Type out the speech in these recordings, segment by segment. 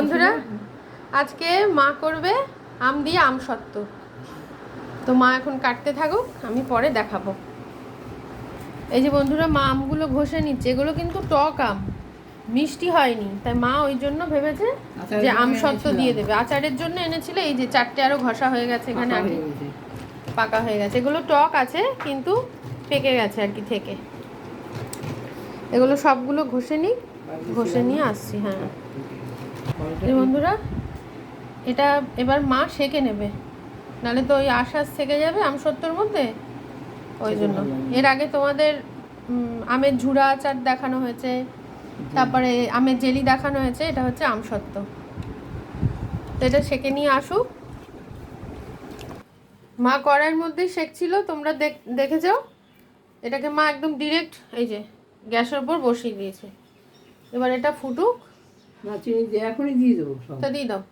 বন্ধুরা আজকে মা করবে আম দিয়ে আম সত্ত্ব। তো মা এখন কাটতে থাকুক আমি পরে দেখাবো। এই যে বন্ধুরা মা আমগুলো ঘষে নিচ্ছে এগুলো কিন্তু টক আম। মিষ্টি হয়নি তাই মা ওই জন্য ভেবেছে যে আম সত্ত্ব দিয়ে দেবে। আচারের জন্য এনেছিল এই যে চারটে আরও ঘষা হয়ে গেছে এখানে পাকা আগে। হয়ে গেছে। পাকা হয়ে গেছে। এগুলো টক আছে কিন্তু পেকে গেছে আর কি থেকে। এগুলো সবগুলো ঘষে নিই ঘষে নিয়ে আসছি হ্যাঁ। বন্ধুরা এটা এবার মা সেকে নেবে। নাহলে তো ওই আশ্বাস থেকে যাবে আম সত্যর মধ্যে। ওই জন্য। এর আগে তোমাদের আমের ঝুড়া আচার দেখানো হয়েছে। তারপরে আমের জেলি দেখানো হয়েছে এটা হচ্ছে আম সত্ত্ব তো এটা সেকে নিয়ে আসুক মা কড়াইয়ের মধ্যেই সেকছিল তোমরা দেখ- দেখে যাও। এটাকে মা একদম ডিরেক্ট এই যে গ্যাসের উপর বসিয়ে দিয়েছে। এবার এটা ফুটুক। না চিনি দিয়ে এখনই দিয়ে দেবো সব। তা দিয়ে দাও।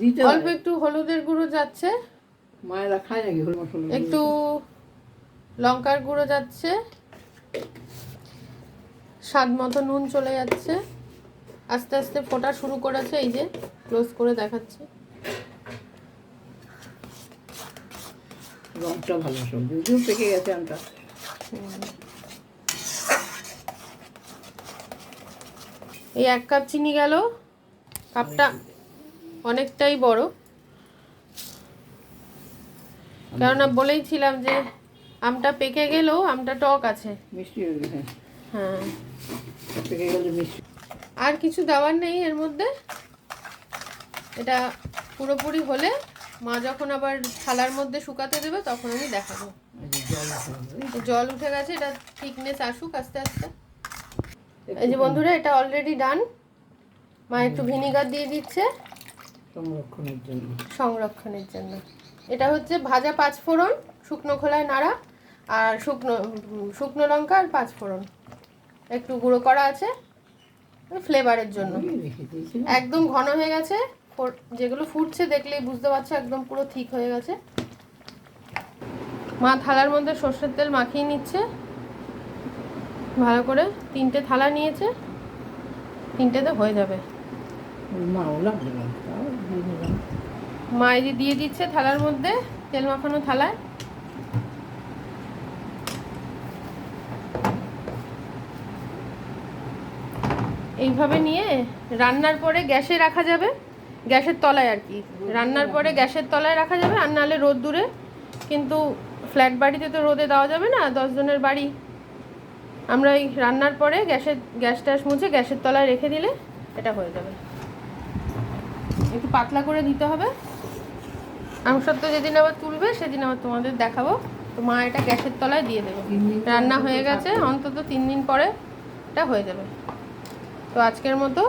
দিতে অল্প একটু হলুদের গুঁড়ো যাচ্ছে। মায়েরা খায় নাকি হলুদ মশলা? একটু লঙ্কার গুঁড়ো যাচ্ছে। স্বাদ মতো নুন চলে যাচ্ছে। আস্তে আস্তে ফোটা শুরু করেছে এই যে ক্লোজ করে দেখাচ্ছে। রংটা ভালো সব যদিও পেকে গেছে আমটা এই এক কাপ চিনি গেল। কাপটা অনেকটাই বড়। কেননা বলেইছিলাম যে আমটা পেকে গেলেও আমটা টক আছে। মিষ্টি হয়ে হ্যাঁ। আর কিছু দেওয়ার নেই এর মধ্যে। এটা পুরোপুরি হলে মা যখন আবার থালার মধ্যে শুকাতে দেবে তখন আমি দেখাবো। জল উঠে গেছে। এটা থিকনেস আসুক আস্তে আস্তে। এই যে বন্ধুরা এটা অলরেডি ডান মা একটু ভিনিগার দিয়ে দিচ্ছে। সংরক্ষণের জন্য। সংরক্ষণের জন্য। এটা হচ্ছে ভাজা পাঁচ ফোড়ন শুকনো খোলায় নাড়া আর শুকনো শুকনো লঙ্কা আর পাঁচ ফোড়ন। একটু গুঁড়ো করা আছে ফ্লেভারের জন্য। একদম ঘন হয়ে গেছে। যেগুলো ফুটছে দেখলেই বুঝতে পারছ একদম পুরো ঠিক হয়ে গেছে। মা থালার মধ্যে সর্ষের তেল মাখিয়ে নিচ্ছে। ভালো করে তিনটে থালা নিয়েছে তিনটেতে হয়ে যাবে। মা এই যে দিয়ে দিচ্ছে থালার মধ্যে তেল মাখানো থালায়। এইভাবে নিয়ে রান্নার পরে গ্যাসে রাখা যাবে গ্যাসের তলায় আর কি। রান্নার পরে গ্যাসের তলায় রাখা যাবে আর নাহলে রোদ দূরে কিন্তু ফ্ল্যাট বাড়িতে তো রোদে দেওয়া যাবে না দশজনের বাড়ি। আমরা এই রান্নার পরে গ্যাসের গ্যাস ট্যাস মুছে গ্যাসের তলায় রেখে দিলে এটা হয়ে যাবে। একটু পাতলা করে দিতে হবে। আমসত্ব যেদিন আবার তুলবে সেদিন আবার তোমাদের দেখাবো। তো মা এটা গ্যাসের তলায় দিয়ে দেবে। রান্না হয়ে গেছে অন্তত তিন দিন পরে এটা হয়ে যাবে। তো আজকের মতো